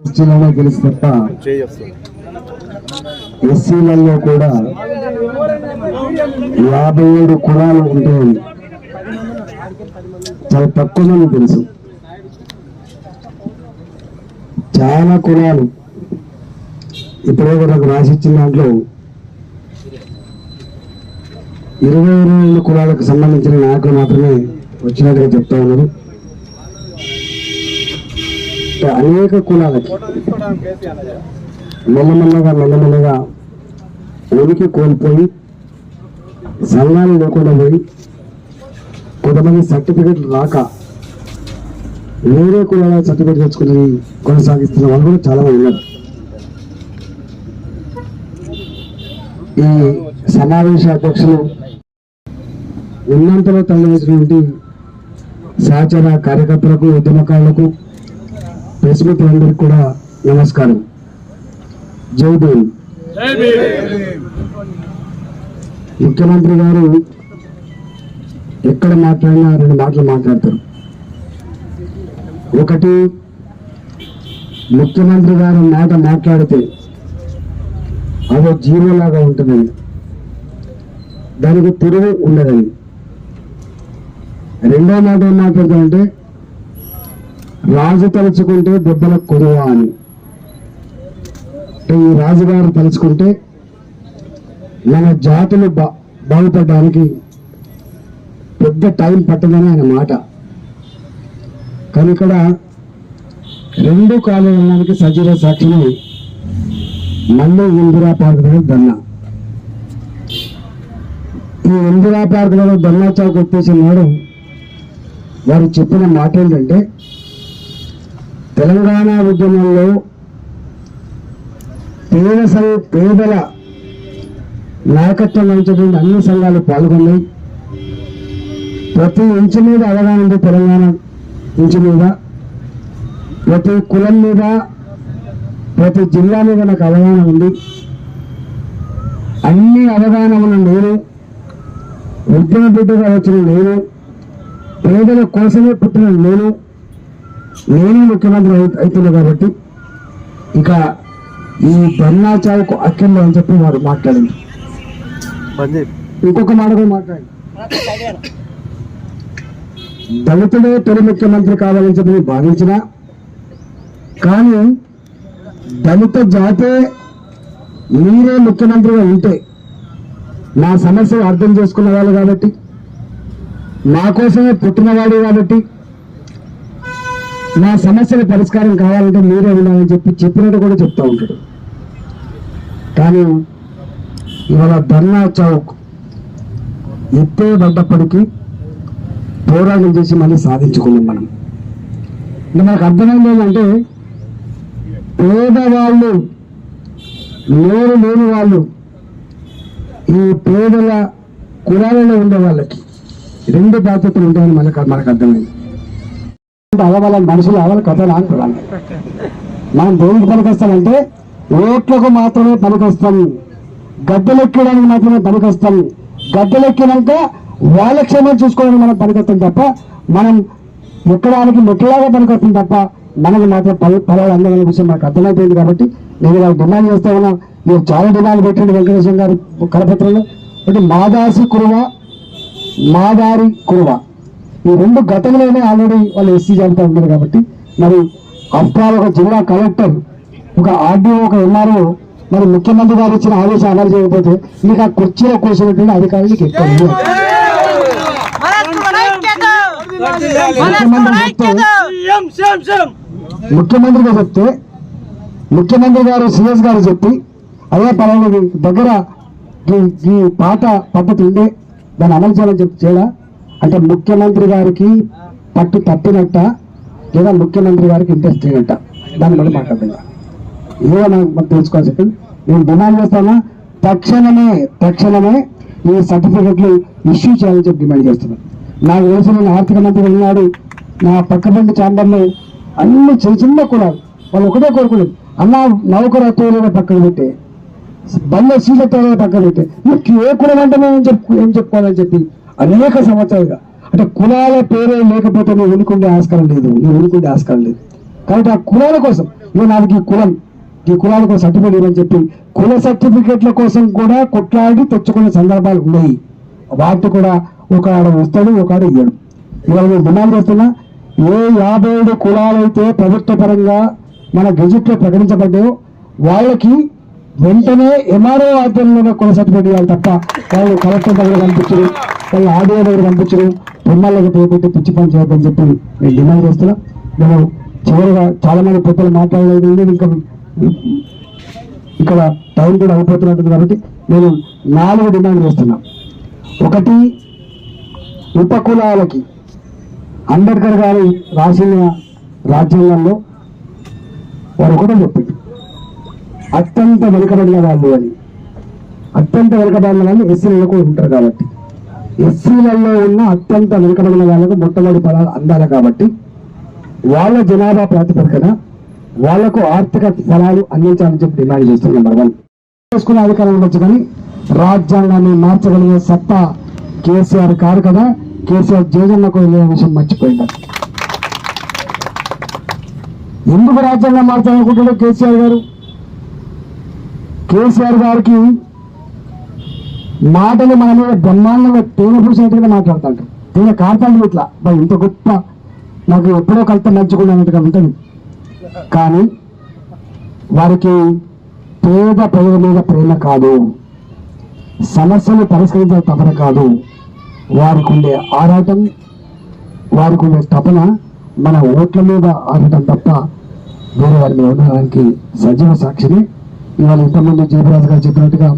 ఎస్టీలోనే గెలిచి తప్ప ఎస్సీలలో కూడా యాభై ఏడు కులాలు ఉంటే చాలా తక్కువ మంది తెలుసు. చాలా కులాలు. ఇప్పుడే కూడా నాకు రాసిచ్చిన దాంట్లో ఇరవై ఇరవై రెండు కులాలకు సంబంధించిన నాయకులు మాత్రమే వచ్చినట్టుగా చెప్తా ఉన్నారు. అనేక కులాలకి. మెల్లమెల్లగా మెల్లమెల్లగా ఉనికి కోల్పోయి సంఘాలు లేకుండా పోయి కొంతమంది సర్టిఫికెట్ రాక వేరే కులాల సర్టిఫికెట్ తెచ్చుకుని కొనసాగిస్తున్న వాళ్ళు కూడా చాలా మంది ఉన్నారు. ఈ సమావేశ అధ్యక్షులు ఉన్నంతలో తరలించినటువంటి సహచర కార్యకర్తలకు ఉద్యమకారులకు ప్రెస్ మిత్రులందరికీ కూడా నమస్కారం. జై భీమ్. ముఖ్యమంత్రి గారు ఎక్కడ మాట్లాడినా రెండు మాటలు మాట్లాడతారు. ఒకటి ముఖ్యమంత్రి గారు మాట మాట్లాడితే అదో జీవోలాగా ఉంటుందని దానికి తిరుగు ఉండదని రెండో మాట ఏం మాట్లాడతారంటే రాజు తలుచుకుంటే దెబ్బల కొరువ అని. ఈ రాజుగారు తలుచుకుంటే మన జాతులు బా బాగుపడడానికి పెద్ద టైం పట్టదని ఆయన మాట. కానీ ఇక్కడ రెండు కాలువలకి సజీవ సాక్షిని మళ్ళీ ఇందిరా పార్క్ దగ్గర ఈ ఇందిరా పార్క్ దగ్గర దన్నా చౌక్ వచ్చేసిన వారు చెప్పిన మాట ఏంటంటే తెలంగాణ ఉద్యమంలో పేద పేదల నాయకత్వం వహించేటువంటి అన్ని సంఘాలు పాల్గొన్నాయి. ప్రతి ఇంచు మీద అవగాహన ఉంది తెలంగాణ ఇంచు మీద. ప్రతి కులం మీద ప్రతి జిల్లా మీద నాకు అవగాహన ఉంది. అన్ని అవగాహన ఉన్న నేను ఉద్యమ బిడ్డగా వచ్చిన నేను పేదల కోసమే పుట్టిన నేను నేనే ముఖ్యమంత్రి అయి- అవుతున్నా కాబట్టి ఇక ఈ ధర్నా చౌక్ అక్కర్లో అని చెప్పి వారు మాట్లాడింది. ఇంకొక మాట కూడా మాట్లాడి దళితుడే తొలి ముఖ్యమంత్రి కావాలని చెప్పి నేను భావించిన కానీ దళిత జాతే మీరే ముఖ్యమంత్రిగా ఉంటే నా సమస్యలు అర్థం చేసుకున్న వాళ్ళు కాబట్టి నా కోసమే పుట్టినవాడు కాబట్టి నా సమస్యల పరిష్కారం కావాలంటే మీరే ఉండాలని చెప్పి చెప్పినట్టు కూడా చెప్తూ ఉంటాడు. కానీ ఇవాళ ధర్నా చౌక్ ఎత్తే పడ్డప్పటికీ పోరాటం చేసి మళ్ళీ సాధించుకున్నాం మనం. అంటే మనకు అర్థమైంది ఏంటంటే పేదవాళ్ళు నోరు లేని వాళ్ళు ఈ పేదల కులాలలో ఉండే వాళ్ళకి రెండు బాధ్యతలు ఉంటాయని మనకు మనకు అర్థమైంది. అవల మనుషులు అవ్వాలి కథలు అంటున్నాను మనం దేనికి పనికొస్తామంటే ఓట్లకు మాత్రమే పనికొస్తాం. గడ్డలెక్కడానికి మాత్రమే పనికొస్తాం. గడ్డలెక్కినాక వాళ్ళ క్షేమం చూసుకోవడానికి మనం పనికొస్తాం తప్ప మనం ఎక్కడానికి మెట్లలాగా పనికొస్తాం తప్ప మనకి మాత్రం పలు ఫలాలు అందమైన విషయం మాకు అర్థమైపోయింది కాబట్టి నేను ఇలా డిమాండ్ చేస్తా ఉన్నా. మీరు చాలా డిమాండ్ పెట్టండి వెంకటేశ్వర గారు కరపత్రంలో. అంటే మాదాసి కురువ మాదారి కురువ. ఈ రెండు గతంలోనే ఆల్రెడీ వాళ్ళు ఎస్సీ జాబితా ఉన్నారు కాబట్టి. మరి అఫ్టాల్ ఒక జిల్లా కలెక్టర్ ఒక ఆర్డీఓ ఒక ఎంఆర్ఓ మరి ముఖ్యమంత్రి గారు ఇచ్చిన ఆదేశం అమలు చేయకపోతే మీకు ఆ కుర్చీలో కూర్చున్నటువంటి అధికారులు మీకు ఎక్కువ ఇవ్వరు. ముఖ్యమంత్రిగా చెప్తే ముఖ్యమంత్రి గారు సిఎస్ గారు చెప్పి అదే పలానా దగ్గర ఈ- ఈ పాత పద్ధతి ఉండే దాన్ని అమలు చేయాలని చెప్పి చేయడా? అంటే ముఖ్యమంత్రి గారికి పట్టు తప్పినట్ట లేదా ముఖ్యమంత్రి గారికి ఇంట్రెస్ట్ లేనట్ట? దాని బట్టి మాట్లాడుతున్నా ఏదో నాకు తెలుసుకోవాల్సింది నేను డిమాండ్ చేస్తానా? తక్షణమే తక్షణమే ఈ సర్టిఫికెట్లు ఇష్యూ చేయాలని చెప్పి డిమాండ్ చేస్తున్నాను. నాకు తెలిసి నేను ఆర్థిక మంత్రి ఉన్నాడు. నా పక్క పక్కబండి ఛాంబర్లో అన్ని చిన్న చిన్న కులాలు. వాళ్ళు ఒకటే కోరుకున్నారు అన్న నౌకరత్వం పక్కన పెట్టే. సీల తోలే పక్కన పెట్టి. నువ్వు ఏ కులం అంటే మేము చెప్పు ఏం చెప్పుకోవాలని చెప్పి అనేక సంవత్సరాలుగా. అంటే కులాల పేరే లేకపోతే నువ్వు ఉనుకుండే ఆస్కారం లేదు. నువ్వు ఉనుకుండే ఆస్కారం లేదు. కాబట్టి ఆ కులాల కోసం. ఇవ్వ నాకు ఈ కులం. ఈ కులాల కోసం సర్టిఫికేట్ ఇవ్వని చెప్పి కుల సర్టిఫికేట్ల కోసం కూడా కొట్లాడి తెచ్చుకునే సందర్భాలు ఉన్నాయి. వాటి కూడా ఒక ఆడ వస్తాడు ఒక ఆడ ఇయ్యడు. ఇవాళ నేను డిమాండ్ చేస్తున్నా. ఏ యాభై ఏడు కులాలైతే ప్రభుత్వ పరంగా మన గెజిట్లో ప్రకటించబడ్డాయో వాళ్ళకి వెంటనే ఎంఆర్ఓ ఆధ్వర్యంలో కొన్ని సర్టిఫికేట్ ఇవ్వాలి తప్ప వాళ్ళు కలెక్టర్ దగ్గర కనిపించరు వాళ్ళు ఆడియో దగ్గర కనిపించరు ఎమ్మెల్యేకి పేపెట్టి పిచ్చి పని చేయొద్దని చెప్పి నేను డిమాండ్ చేస్తున్నా. నేను చివరిగా చాలా మంది పెద్దలు మాట్లాడలేదు ఇంకా ఇక్కడ టైం కూడా అయిపోతున్నట్టుంది కాబట్టి నేను నాలుగు డిమాండ్ చేస్తున్నా. ఒకటి ఉపకులాలకి అంబేద్కర్ గారు రాసిన రాజ్యాంగంలో వారు ఒకటే చెప్పి అత్యంత వెనుకబడిన వాళ్ళు అని. అత్యంత వెనుకబడిన వాళ్ళు ఎస్సీలలో కూడా ఉంటారు కాబట్టి. ఎస్సీలలో ఉన్న అత్యంత వెనుకబడిన వాళ్ళకు మొట్టమొదటి ఫలాలు అందాలి కాబట్టి వాళ్ళ జనాభా ప్రాతిపదికన వాళ్ళకు ఆర్థిక ఫలాలు అందించాలని చెప్పి డిమాండ్ చేస్తుంది నెంబర్ వన్. చేసుకునే అధికారం ఉండొచ్చు కానీ రాజ్యాంగాన్ని మార్చగలిగే సత్తా కేసీఆర్ కాదు కదా కేసీఆర్ జేజన్నకు వెళ్ళే విషయం మర్చిపోయింది? ఎందుకు రాజ్యాంగం మార్చాలనుకుంటున్నాడు కేసీఆర్ గారు? కేసీఆర్ గారికి మాటలు మన మీద బ్రహ్మాండంగా తేనె పూసినట్టుగా మాట్లాడుతుంటారు. తేనె కార్తాలు ఇట్లా. బా ఇంత గొప్ప నాకు ఎప్పుడో కలిత నడుచుకున్నట్టుగా ఉంటుంది కానీ వారికి పేద ప్రజల మీద ప్రేమ కాదు. సమస్యలు పరిష్కరించే తపన కాదు. వారికి ఉండే ఆరాటం వారికి ఉండే తపన మన ఓట్ల మీద ఆడటం తప్ప వేరే వారి మీద ఉండడానికి సజీవ సాక్షిని ఇవాళ ఇంతకుముందు జయప్రకాష్ గారు చెప్పినట్టుగా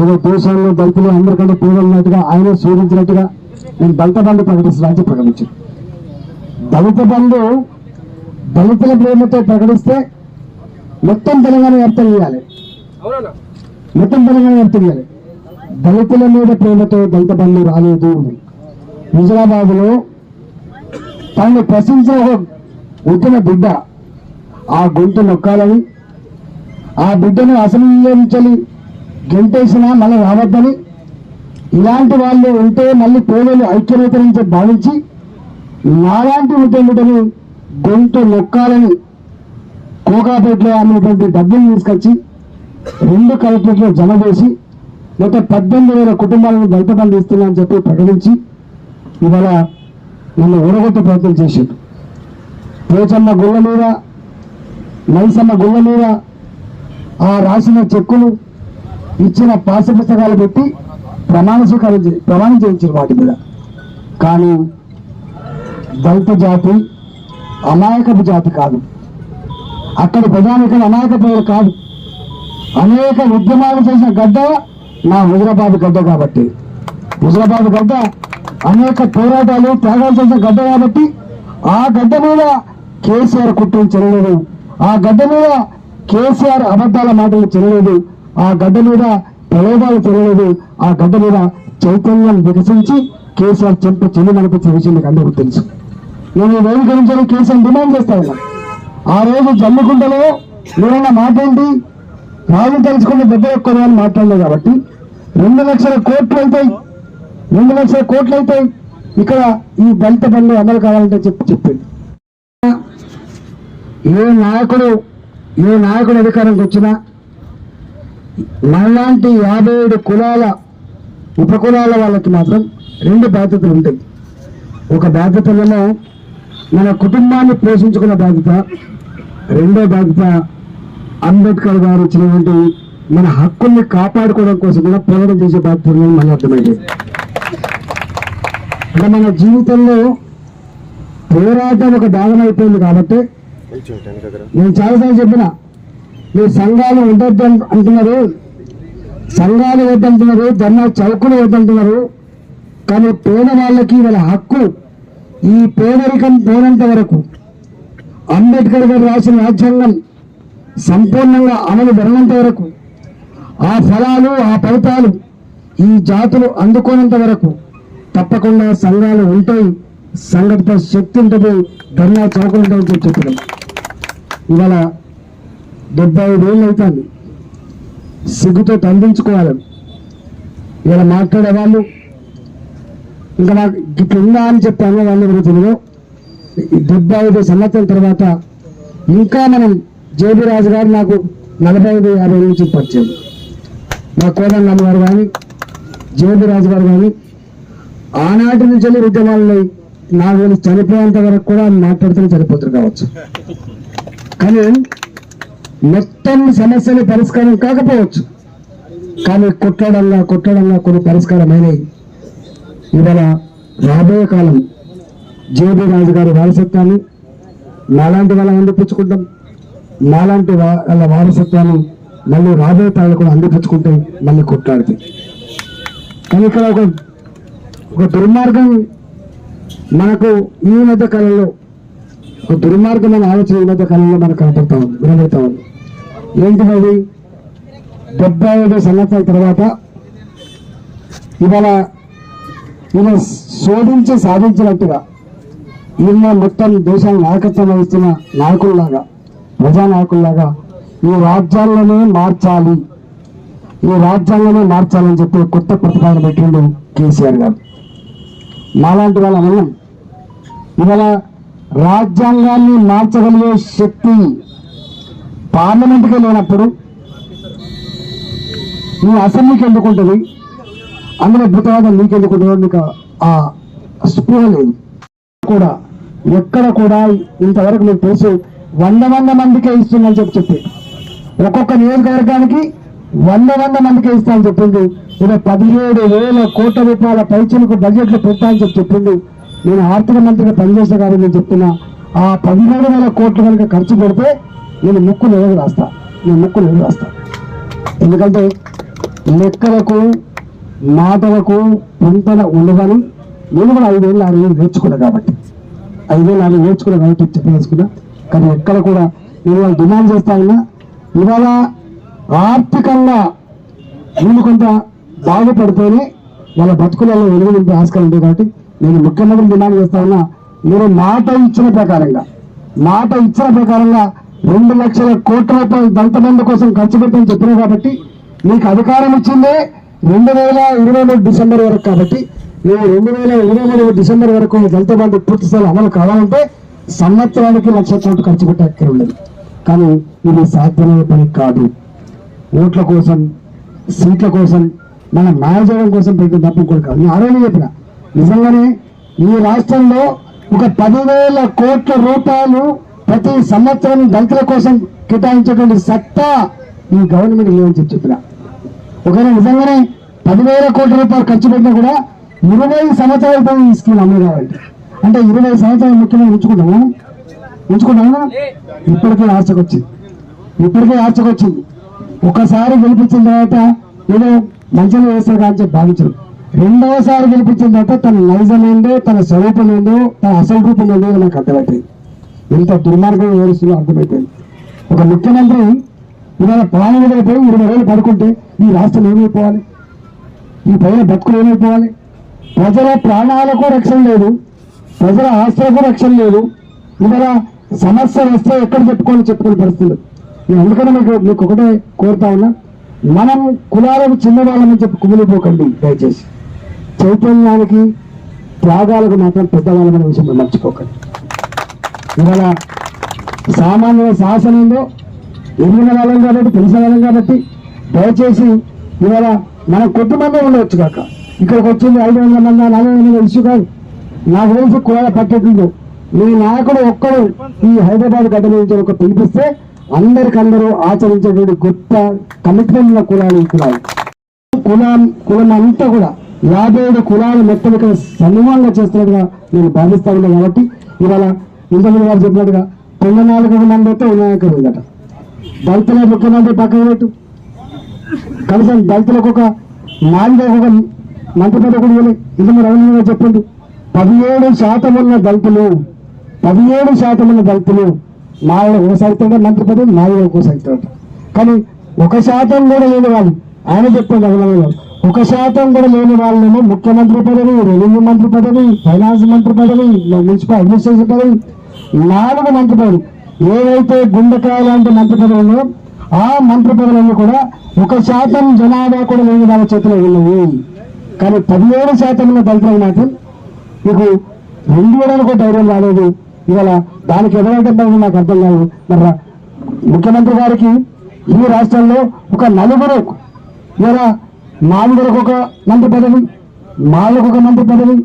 ఏదో దేశంలో దళితులు అందరికంటే పేరు ఉన్నట్టుగా ఆయన శోధించినట్టుగా నేను దళిత బంధు ప్రకటిస్తున్నాను ప్రకటించాను దళిత బంధు దళితుల ప్రేమతో ప్రకటిస్తే మొత్తం తెలంగాణ వ్యాప్తం చేయాలి మొత్తం తెలంగాణ వ్యాప్తం చేయాలి దళితుల మీద ప్రేమతో దళిత బంధు రాలేదు. హుజరాబాద్లో తనని ప్రశ్నించిన ఒక ఉద్యమ బిడ్డ ఆ గొంతు నొక్కాలని ఆ బిడ్డను అసలు గెంటేసినా మళ్ళీ రావద్దని ఇలాంటి వాళ్ళు ఉంటే మళ్ళీ పేదలు ఐక్యమేత భావించి నాలాంటి ఉద్యమిటని గొంతు నొక్కాలని కోకాపేటలో అమ్మినటువంటి డబ్బులు తీసుకొచ్చి రెండు కలెక్టరేట్లో జమ చేసి మొత్తం పద్దెనిమిది వేల కుటుంబాలను దళిత ఇస్తున్నామని చెప్పి ప్రకటించి ఇవాళ నన్ను ఓడగొట్టే ప్రయత్నం చేసిండు. పోచమ్మ గుళ్ళ మీద మైసమ్మ గుళ్ళ మీద ఆ రాసిన చెక్కులు ఇచ్చిన పాస పుస్తకాలు పెట్టి ప్రమాణ స్వీకారం ప్రమాణం చేయించారు వాటి మీద. కానీ దళిత జాతి అమాయకపు జాతి కాదు. అక్కడి ప్రజానికలు అమాయక ప్రజలు కాదు. అనేక ఉద్యమాలు చేసిన గడ్డ నా హుజరాబాద్ గడ్డ కాబట్టి. హుజరాబాద్ గడ్డ అనేక పోరాటాలు త్యాగాలు చేసిన గడ్డ కాబట్టి ఆ గడ్డ మీద కేసీఆర్ కుట్రలు చెల్లలేదు ఆ గడ్డ మీద కేసీఆర్ అబద్ధాల మాటలు చెల్లలేదు ఆ గడ్డ మీద ప్రయోగాలు చెల్లలేదు ఆ గడ్డ మీద చైతన్యం వికసించి కేసీఆర్ చెంప చెల్లి నడిపించిన విషయం మీకు అందరికీ తెలుసు. నేను ఈ వేదిక నుంచి కేసీఆర్ డిమాండ్ చేస్తా ఉన్నా. ఆ రోజు జమ్మికుంటలో మీరన్న మాట ఏంటి? రాజు తెలుసుకుని దెబ్బ ఎక్కువ అని మాట్లాడలేదు కాబట్టి. రెండు లక్షల కోట్లు అవుతాయి. రెండు లక్షల కోట్లు అవుతాయి. ఇక్కడ ఈ దళిత బంధు అమలు కావాలంటే చెప్పి చెప్పింది ఏ నాయకుడు ఏ నాయకుడు అధికారంకి వచ్చినా మనలాంటి యాభై ఏడు కులాల ఉపకులాల వాళ్ళకి మాత్రం రెండు బాధ్యతలు ఉంటాయి. ఒక బాధ్యతలలో మన కుటుంబాన్ని పోషించుకున్న బాధ్యత రెండో బాధ్యత అంబేద్కర్ గారు ఇచ్చినటువంటి మన హక్కుల్ని కాపాడుకోవడం కోసం కూడా పోరాటం చేసే బాధ్యత ఉందని మనకు అర్థమైంది. అంటే మన జీవితంలో పోరాటం ఒక భాగం అయిపోయింది కాబట్టి నేను చాలాసార్లు చెప్పిన. మీరు సంఘాలు ఉండొద్దు అంటున్నారు. సంఘాలు వద్దంటున్నారు ధర్నా చౌకులు వద్దంటున్నారు కానీ పేదవాళ్ళకి వాళ్ళ హక్కు ఈ పేదరికం పోనంత వరకు అంబేద్కర్ గారు రాసిన రాజ్యాంగం సంపూర్ణంగా అమలు జరగనంత వరకు ఆ ఫలాలు ఆ ఫలితాలు ఈ జాతులు అందుకోనంత వరకు తప్పకుండా సంఘాలు ఉంటాయి. సంఘటిత శక్తి ఉంటుంది. ధర్నా చౌకలు ఉంటాయని చెప్పి ఇవాళ డెబ్బై ఐదు ఏళ్ళు అవుతుంది సిగ్గుతో తండించుకోవాలి ఇలా మాట్లాడేవాళ్ళు ఇంకా నాకు ఇట్లా ఉందా అని చెప్పి అనే వాళ్ళు డెబ్బై ఐదు సంవత్సరాల తర్వాత ఇంకా మనం జేబీ రాజు గారు నాకు నలభై ఐదు యాభై నుంచి పరిచయం. మా కోదండమ్మ గారు కానీ జేబీ రాజు గారు కానీ ఆనాటి నుంచి వెళ్ళి ఉద్యమాలని నాకు చనిపోయేంత వరకు కూడా మాట్లాడుతూనే చనిపోతారు కావచ్చు. కానీ మొత్తం సమస్యలు పరిష్కారం కాకపోవచ్చు. కానీ కొట్టడంగా కొట్టడంగా కొన్ని పరిష్కారమైనవి ఇవాళ రాబోయే కాలం జేబీ రాజు గారి వారసత్వాన్ని నాలాంటి వాళ్ళని అందిపుచ్చుకుంటాం నాలాంటి వాళ్ళ వారసత్వాన్ని మళ్ళీ రాబోయే తాళ్ళు కూడా అందిపించుకుంటే మళ్ళీ కొట్లాడితే. కానీ ఇక్కడ ఒక ఒక దుర్మార్గం మనకు ఈ మధ్య కాలంలో ఒక దుర్మార్గమైన ఆలోచన ఈ మధ్య కాలంలో మనకు కనపడతా ఉంది వినబడతా ఉంది. ఏంటిది డెబ్బై ఐదు సంవత్సరాల తర్వాత ఇవాళ ఈయన శోధించి సాధించినట్టుగా ఈయన మొత్తం దేశాన్ని నాయకత్వం వహిస్తున్న నాయకుల్లాగా ప్రజా నాయకుల్లాగా ఈ రాజ్యాల్లోనే మార్చాలి. ఈ రాజ్యాంగాన్ని మార్చాలని చెప్పి కొత్త ప్రతిపాదన పెట్టిండు కేసీఆర్ గారు. మాలాంటి వాళ్ళ అన్నం ఇవాళ రాజ్యాంగాన్ని మార్చగలిగే శక్తి పార్లమెంట్కే లేనప్పుడు ఈ అసెంబ్లీకి ఎందుకుంటుంది అందులో భూతవాదం నీకు ఎందుకు నీకు ఆ స్పృహ లేదు. కూడా ఎక్కడ కూడా ఇంతవరకు మీకు తెలుసు వంద వంద మందికే ఇస్తుందని చెప్పి చెప్పి ఒక్కొక్క నియోజకవర్గానికి వంద వంద మందికే ఇస్తా అని చెప్పింది ఇలా పదిహేడు వేల కోట్ల రూపాయల పైచలకు బడ్జెట్లు పెట్టా అని చెప్పి చెప్పింది నేను ఆర్థిక మంత్రిగా పనిచేసే కానీ నేను చెప్తున్నా ఆ పదిహేడు వేల కోట్లు కనుక ఖర్చు పెడితే నేను ముక్కు నిలవ రాస్తా? నేను ముక్కు నిలవ రాస్తా? ఎందుకంటే లెక్కలకు మాటలకు పొంతన ఉండదని నేను కూడా ఐదేళ్ళు ఆరు ఏళ్ళు నేర్చుకున్నా కాబట్టి. ఐదేళ్ళు ఆరు నేర్చుకున్నా కాబట్టి చెప్పేసుకున్నా కానీ ఎక్కడ కూడా నేను వాళ్ళు డిమాండ్ చేస్తా ఉన్నా ఇవాళ ఆర్థికంగా వీళ్ళు కొంత బాగుపడితేనే వాళ్ళ బతుకులలో వెలుగు నింపే ఆస్కారం ఉంది కాబట్టి నేను ముఖ్యమంత్రి డిమాండ్ చేస్తా ఉన్నా మీరు మాట ఇచ్చిన ప్రకారంగా మాట ఇచ్చిన ప్రకారంగా రెండు లక్షల కోట్ల రూపాయలు దళిత బంధు కోసం ఖర్చు పెట్టని చెప్పినా కాబట్టి మీకు అధికారం ఇచ్చిందే రెండు వేల ఇరవై మూడు డిసెంబర్ వరకు కాబట్టి నేను రెండు వేల ఇరవై మూడు డిసెంబర్ వరకు దళిత బంధు పూర్తి స్థాయి అమలు కావాలంటే సంవత్సరానికి లక్ష కోట్లు ఖర్చు పెట్టే అక్కడ ఉండదు కానీ ఇది సాధ్యమయ్యే పని కాదు. ఓట్ల కోసం సీట్ల కోసం మన న్యాయజీవం కోసం పెట్టిన తప్పు కూడా కాదు నేను ఆరోగ్యం చెప్పిన నిజంగానే ఈ రాష్ట్రంలో ఒక పదివేల కోట్ల రూపాయలు ప్రతి సంవత్సరం దళితుల కోసం కేటాయించేటువంటి సత్తా ఈ గవర్నమెంట్ లేవని చెప్పి చెప్పిన ఒకవేళ నిజంగానే పదివేల కోట్ల రూపాయలు ఖర్చు పెట్టినా కూడా ఇరవై సంవత్సరాలతో ఈ స్కీమ్ అమలు కావాలి అంటే ఇరవై సంవత్సరాలు ముఖ్యమంత్రి ఉంచుకుంటాము ఉంచుకుంటాము ఇప్పటికే ఆశకు ఇప్పటికే ఆశకొచ్చింది ఒకసారి గెలిపించిన తర్వాత ఏదో మంచిగా వేస్తారు కానీ చెప్పి భావించరు. రెండవసారి గెలిపించిన తర్వాత తన నైజం ఏందో తన స్వరూపం ఏందో తన అసలు రూపం ఏందో నాకు అర్థమైపోయింది. ఇంత దుర్మార్గం వివరిస్తుందో అర్థమైపోయింది. ఒక ముఖ్యమంత్రి ఇవాళ ప్రాణం పోయి ఇరవై రోజులు పడుకుంటే ఈ రాష్ట్రం ఏమైపోవాలి? ఈ ప్రజల బతుకులు ఏమైపోవాలి? ప్రజల ప్రాణాలకు రక్షణ లేదు. ప్రజల ఆస్తులకు రక్షణ లేదు. ఇవాళ సమస్య వస్తే ఎక్కడ చెప్పుకోవాలో చెప్పుకునే పరిస్థితులు. నేను అందుకనే మీకు మీకు ఒకటే కోరుతా ఉన్నా మనం కులాలకు చిన్నవాళ్ళని చెప్పి కుమిలిపోకండి దయచేసి. చైతన్యానికి త్యాగాలకు మాత్రం పెద్దవాళ్ళమైన విషయం మర్చిపోకండి. ఇవాళ సామాన్య శాసనంలో ఉందో ఎదిగిన వాళ్ళం కాబట్టి తెలిసిన వాళ్ళం కాబట్టి దయచేసి ఇవాళ మన కుటుంబంలో ఉండవచ్చు కాక. ఇక్కడికి వచ్చింది ఐదు వందల మంది నాలుగు వందల ఇష్యూ కాదు. నాకు తెలిసి కులాల పద్ధతులు మీ నాయకుడు ఒక్కడు ఈ హైదరాబాద్ గడ్డ నుంచి ఒక పిలిపిస్తే అందరికందరూ ఆచరించేటువంటి గొప్ప కమిట్మెంట్ ఉన్న కులాలు ఈ కులాలు. కులం కులం అంతా కూడా యాభై ఏడు కులాలు మొత్తం ఇక్కడ సమూహంగా చేస్తున్నట్టుగా నేను భావిస్తా కాబట్టి ఇవాళ ఇంతమంది గారు చెప్పినట్టుగా తొమ్మిది నాలుగు మంది అయితే వినాయకుడు ఉందట దళితుల ముఖ్యమంత్రి పక్కన పెట్టు. కనీసం దళితులకు ఒక నాలుగు ఒక మంత్రి పదవి కూడా ఇవ్వలేదు ఇంతమంది రవీంద్ర గారు చెప్పిండు. పదిహేడు శాతం ఉన్న దళితులు పదిహేడు శాతం ఉన్న దళితులు నాలుగు కొనసాగుతుంటే మంత్రి పదవి నాలుగు కొనసాగుతుంట కానీ ఒక శాతం కూడా లేని వాళ్ళు ఆయన చెప్పిండు గారు ఒక శాతం కూడా లేని వాళ్ళేమో ముఖ్యమంత్రి పదవి రెవెన్యూ మంత్రి పదవి ఫైనాన్స్ మంత్రి పదవి మున్సిపల్ అడ్మినిస్ట్రేషన్ పదవి నాలుగు మంత్రి పదవి ఏవైతే గుండెకాయ లాంటి మంత్రి పదవులు ఆ మంత్రి పదవులన్నీ కూడా ఒక శాతం జనాభా కూడా లేని వాళ్ళ చేతిలో ఉన్నాయి కానీ పదిహేడు శాతం ఉన్న దళితులకు మాత్రం మీకు రెండు కూడా ధైర్యం రాలేదు. ఇవాళ దానికి ఎవరైతే నాకు అర్థం కాదు. మరి రా- ముఖ్యమంత్రి గారికి ఈ రాష్ట్రంలో ఒక నలుగురు ఇవాళ నాలుగురికి ఒక మంత్రి పదవి మాలకు ఒక మంత్రి పదవి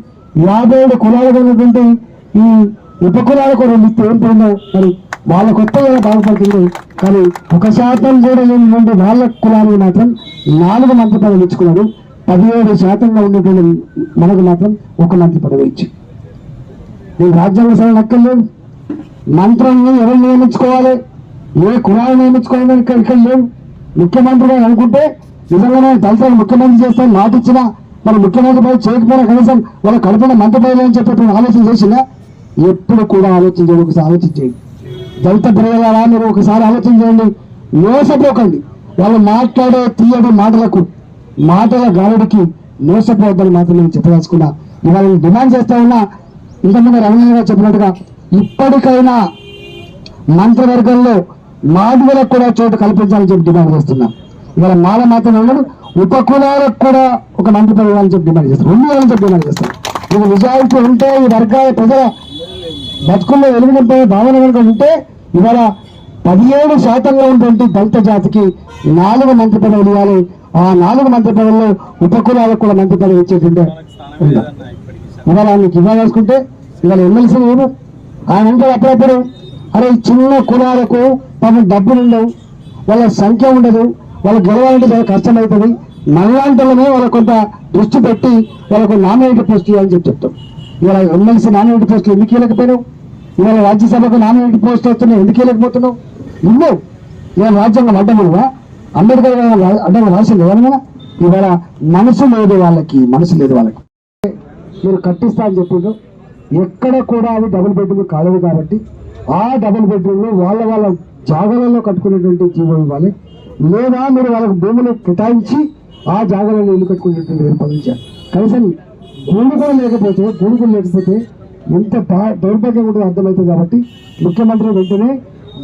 యాభై ఏడు కులాలకు ఉన్నటువంటి ఈ ఉపకులాలకు రెండు ఇస్తే ఏం మరి వాళ్ళ కొత్తగా బాగుపడుతుంది. కానీ ఒక శాతం కూడా లేనిటువంటి వాళ్ళ కులానికి మాత్రం నాలుగు మంత్రి పదవి ఇచ్చుకున్నారు. పదిహేడు శాతంగా ఉండేటువంటి మనకు మాత్రం ఒక మంత్రి పదవి ఇచ్చి. నేను రాజ్యాంగ సభ నక్కర్లేదు మంత్రాన్ని ఎవరు నియమించుకోవాలి? ఏ కులాలు నియమించుకోవాలని ఇక్కడ ఇక్కడ లేవు. ముఖ్యమంత్రిగా అనుకుంటే నిజంగానే దళితులు ముఖ్యమంత్రి చేస్తే మాట ఇచ్చినా మన ముఖ్యమంత్రి పై చేయకపోయినా కనీసం వాళ్ళ కడుపున మంత్రి పదవి అని చెప్పి ఆలోచన చేసినా ఎప్పుడు కూడా ఆలోచించండి ఒకసారి ఆలోచించండి దళిత ప్రియులారా మీరు ఒకసారి ఆలోచన చేయండి. మోసపోకండి. వాళ్ళు మాట్లాడే తీయని మాటలకు మాటల గాలుడికి మోసపోవద్దని మాత్రం నేను చెప్పదలుచుకున్నా. ఇవాళ డిమాండ్ చేస్తా ఉన్నా ఇంతకుముందు రమణ గారు చెప్పినట్టుగా ఇప్పటికైనా మంత్రివర్గంలో మాదిగలకు కూడా చోటు కల్పించాలని చెప్పి డిమాండ్ చేస్తున్నాను ఇవాళ మాల మాత్రం ఉండదు ఉప కులాలకు కూడా ఒక మంత్రి పదవి చెప్పి డిమాండ్ చేస్తారు. రెండు వేలని చెప్పి డిమాండ్ చేస్తారు. ఇది నిజాయితీ ఉంటే ఈ వర్గాల ప్రజల బతుకుల్లో వెలుగు భావన కనుక ఉంటే ఇవాళ పదిహేడు శాతంలో ఉన్నటువంటి దళిత జాతికి నాలుగు మంత్రి పదవులు ఇవ్వాలి. ఆ నాలుగు మంత్రి పదవుల్లో ఉపకులాలకు కూడా మంత్రి పదవి ఇచ్చేటువంటి ఇవాళ మీకు ఇవ్వాలనుకుంటే ఇవాళ ఎమ్మెల్సీ లేదు ఆయన అంటే అప్పుడప్పుడు అరే ఈ చిన్న కులాలకు పాపం డబ్బులు ఉండవు. వాళ్ళ సంఖ్య ఉండదు. వాళ్ళకి గెలవాలంటే చాలా కష్టమవుతుంది మనలాంటిలోనే వాళ్ళకు కొంత దృష్టి పెట్టి వాళ్ళకు నామినేటెడ్ పోస్ట్ ఇవ్వాలని చెప్పి చెప్తాం. ఇవాళ ఎమ్మెల్సీ నామినేటెడ్ పోస్టులు ఎందుకు వెళ్ళకపోయినావు ఇవాళ రాజ్యసభకు నామినేటెడ్ పోస్ట్ వస్తున్నావు ఎందుకు వెళ్ళకపోతున్నావు ఇవ్వు. ఇవాళ రాజ్యాంగం అడ్డమనువా అంబేద్కర్ గారు అడ్డం రాసింది ఎవరైనా? ఇవాళ మనసు లేదు వాళ్ళకి మనసు లేదు వాళ్ళకి. మీరు కట్టిస్తా అని చెప్పిండ్రు. ఎక్కడ కూడా అది డబుల్ బెడ్రూమ్ కాలేదు కాబట్టి ఆ డబుల్ బెడ్రూమ్లో వాళ్ళ వాళ్ళ జాగాలలో కట్టుకునేటువంటి జీవో ఇవ్వాలి. లేదా మీరు వాళ్ళకి భూములు కేటాయించి ఆ జాగాలను ఇల్లు కట్టుకునేటువంటి ఏర్పాటు చేయాలి కనీసం భూమి కూడా లేకపోతే భూమి కూడా లేకపోతే ఎంత దౌర్భాగ్యం కూడా అర్థమవుతుంది కాబట్టి ముఖ్యమంత్రి వెంటనే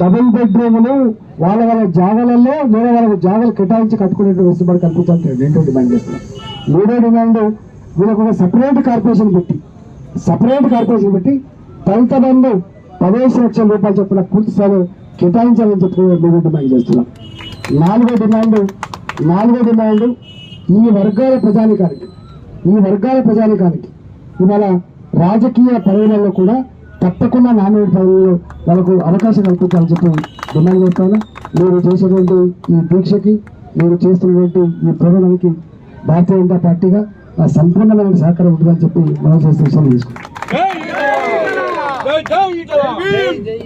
డబుల్ బెడ్రూములు వాళ్ళ వాళ్ళ జాగాలలో లేదా వాళ్ళ జాగాలు కేటాయించి కట్టుకునేటువంటి వెసులుబాటు కల్పించాలని రెండో డిమాండ్ చేస్తున్నాం మూడో డిమాండ్ వీళ్ళకు ఒక సపరేట్ కార్పొరేషన్ పెట్టి సపరేట్ కార్పొరేషన్ పెట్టి దళిత బంధు పదిహేను లక్షల రూపాయలు చొప్పున పూర్తి స్థాయిలో కేటాయించాలని చెప్పి మేము డిమాండ్ చేస్తున్నాం నాలుగో డిమాండ్ నాలుగో డిమాండ్ ఈ వర్గాల ప్రజానికానికి ఈ వర్గాల ప్రజానికానికి. ఇవాళ రాజకీయ పదవులలో కూడా తప్పకుండా నామినేట్ పదవుల్లో వాళ్ళకు అవకాశం కల్పించాలని చెప్పి డిమాండ్ చేస్తాను. మీరు చేసేటువంటి ఈ దీక్షకి మీరు చేస్తున్నటువంటి ఈ ప్రోగ్రానికి భారతీయ జనతా పార్టీగా ఆ సంపూర్ణమైన సహకారం ఉంటుందని చెప్పి మనం చేస్తున్న విషయం తీసుకుంటాం జై జై జై జై